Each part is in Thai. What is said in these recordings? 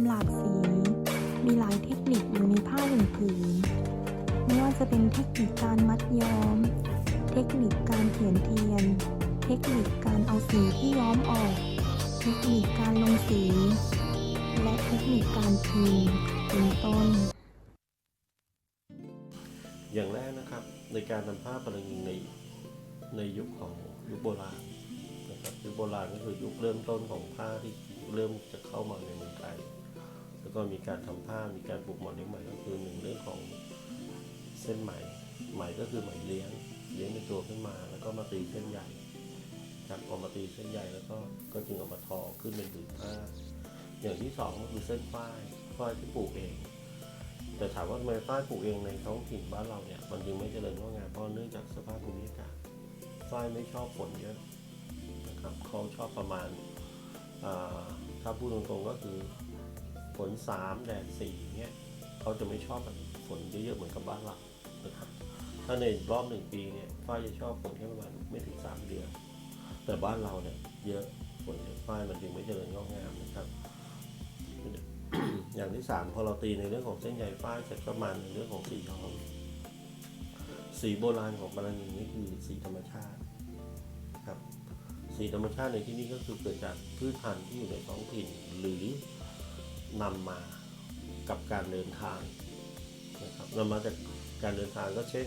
ความหลากสี มีหลายเทคนิคอยู่ในผ้าหนึ่งผืน ไม่ว่าจะเป็นเทคนิคการมัดย้อม เทคนิคการเขียนเทียน เทคนิคการเอาสีที่ย้อมออก เทคนิคการลงสี และเทคนิคการพิมพ์เป็นต้น อย่างแรกนะครับในการทำผ้าประยิงในในยุคของยุคโบราณนะครับยุคโบราณก็คือยุคเริ่มต้นของผ้าที่เริ่มจะเข้ามาในเมืองไทย แล้วก็มีการทำผ้ามีการปลูกหมอนเลี้ยงไหมก็คือหนึ่งเรื่องของเส้นไหมไหมก็คือไหมเลี้ยงเลี้ยงในตัวขึ้นมา แล้วก็มาตีเส้นใหญ่ครับเอามาตีเส้นใหญ่แล้วก็ก็จึงเอามาทอขึ้นเป็นผืนผ้า อย่างที่สองก็คือเส้นฝ้ายฝ้ายที่ปลูกเอง แต่ถามว่าทำไมฝ้ายปลูกเองในท้องถิ่นบ้านเราเนี่ยมันจึงไม่เจริญงอกงามเพราะเนื่องจากสภาพภูมิอากาศฝ้ายไม่ชอบฝนเยอะนะครับเขาชอบประมาณอ่าถ้าพูดตรงๆก็คือ นสามแดดสี่เนี่ยเขาจะไม่ชอบแบบฝนเยอะๆเหมือนกับบ้านเรานะครับถ้าในรอบหนึ่งปีเนี่ยฝ้ายจะชอบฝนแค่ประมาณไม่ถึงสามเดือน แต่บ้านเราเนี่ยเยอะฝนฝ้ายมันจึงไม่เจริญงอกงามนะครับ อย่างที่สามพอเราตีในเรื่องของเส้นใยฝ้ายเสร็จก็มาในเรื่องของสีย้อมสีโบราณของบาลานีนี่คือสีธรรมชาติครับสีธรรมชาติในที่นี้ก็คือเกิดจากพืชพันธุ์ที่อยู่ในท้องถิ่นหรือ นำมากับการเดินทางนะครับนำมาจากการเดินทางก็เช่น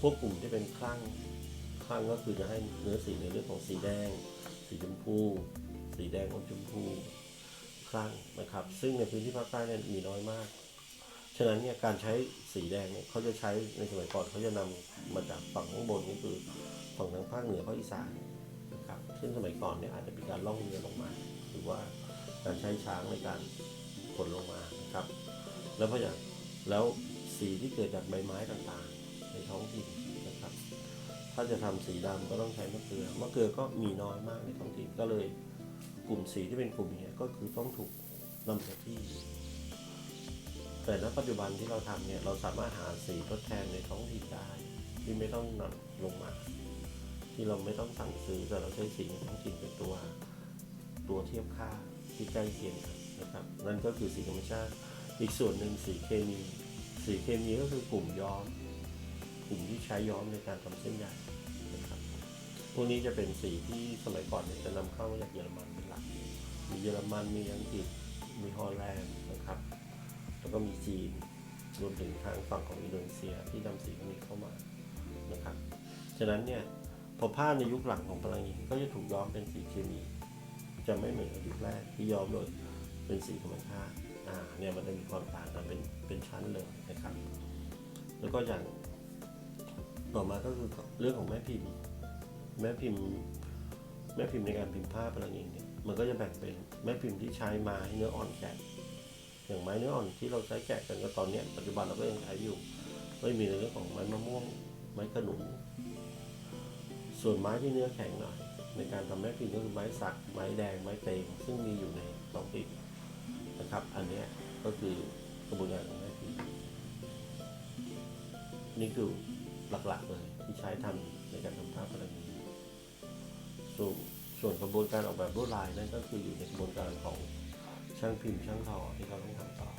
พวกกลุ่มที่เป็นคลั่งคลั่งก็คือจะให้เนื้อสีในเรื่องของสีแดง สีชมพู สีแดงอมชมพูครั้งนะครับ ซึ่งในพื้นที่ภาคใต้เนี่ยมีน้อยมาก ฉะนั้นเนี่ยการใช้สีแดงเนี่ยเขาจะใช้ในสมัยก่อนเขาจะนำมาจากฝั่งข้างบนนี่คือฝั่งทางภาคเหนือภาคอีสานนะครับ ซึ่งสมัยก่อนเนี่ยอาจจะมีการล่องเรือลงมา หรือว่าการใช้ช้างในการ ขนลงมานะครับ แล้วเพราะอย่างแล้วสีที่เกิดจากใบไม้ต่างๆ ในท้องถิ่นนะครับ ถ้าจะทำสีดำก็ต้องใช้มะเกลือมะเกลือก็มีน้อยมากในท้องถิ่นก็เลยกลุ่มสีที่เป็นกลุ่มเนี้ยก็คือต้องถูกนำจากที่ แต่ณปัจจุบันที่เราทำเนี่ยเราสามารถหาสีทดแทนในท้องถิ่นได้ที่ไม่ต้องนำลงมาที่เราไม่ต้องสั่งซื้อแต่เราใช้สีในท้องถิ่นเป็นตัว ตัวเทียบค่าที่ใกล้เคียงกัน นะครับนั่นก็คือสีธรรมชาติ อีกส่วนหนึ่งสีเคมี สีเคมีก็คือกลุ่มย้อม กลุ่มที่ใช้ย้อมในการทำเส้นใยนะครับพวกนี้จะเป็นสีที่สมัยก่อนเนี่ยจะนำเข้ามาจากเยอรมันเป็นหลัก มีเยอรมันมีอังกฤษมีฮอลแลนด์นะครับแล้วก็มีจีนรวมถึงทางฝั่งของอินโดนีเซียที่นำสีพวกนี้เข้ามานะครับฉะนั้นเนี่ยพอผ้าในยุคหลังของพลังงานก็จะถูกย้อมเป็นสีเคมี จะไม่เหมือนกับยุคแรกที่ย้อมโดย เป็นสีธรรมชาติอ่าเนี่ยมันจะมีความต่างกันเป็นเป็นชั้นเลยนะครับ แล้วก็อย่างต่อมาก็คือเรื่องของแม่พิมพ์ แม่พิมพ์ แม่พิมพ์ในการพิมพ์ผ้าพลังเองเนี่ยมันก็จะแบ่งเป็นแม่พิมพ์ที่ใช้ไม้เนื้ออ่อนแกะอย่างไม้เนื้ออ่อนที่เราใช้แกะกันก็ตอนเนี้ยปัจจุบันเราก็ยังใช้อยู่ก็มีในเรื่องของไม้มะม่วงไม้ขนุนส่วนไม้ที่เนื้อแข็งหน่อย ในการทำแม่พิมพ์ก็คือไม้สักไม้แดงไม้เตงซึ่งมีอยู่ในท้องถิ่น นะครับ อันนี้ก็คือกระบวนการของแม่พิมพ์นี่คือหลักๆเลยที่ใช้ทำในการทำท่าพลังงานส่วนส่วนกระบวนการออกแบบลวดลายนั่นก็คืออยู่ในกระบวนการของช่างพิมพ์ช่างทอที่เขาต้องทำต่อ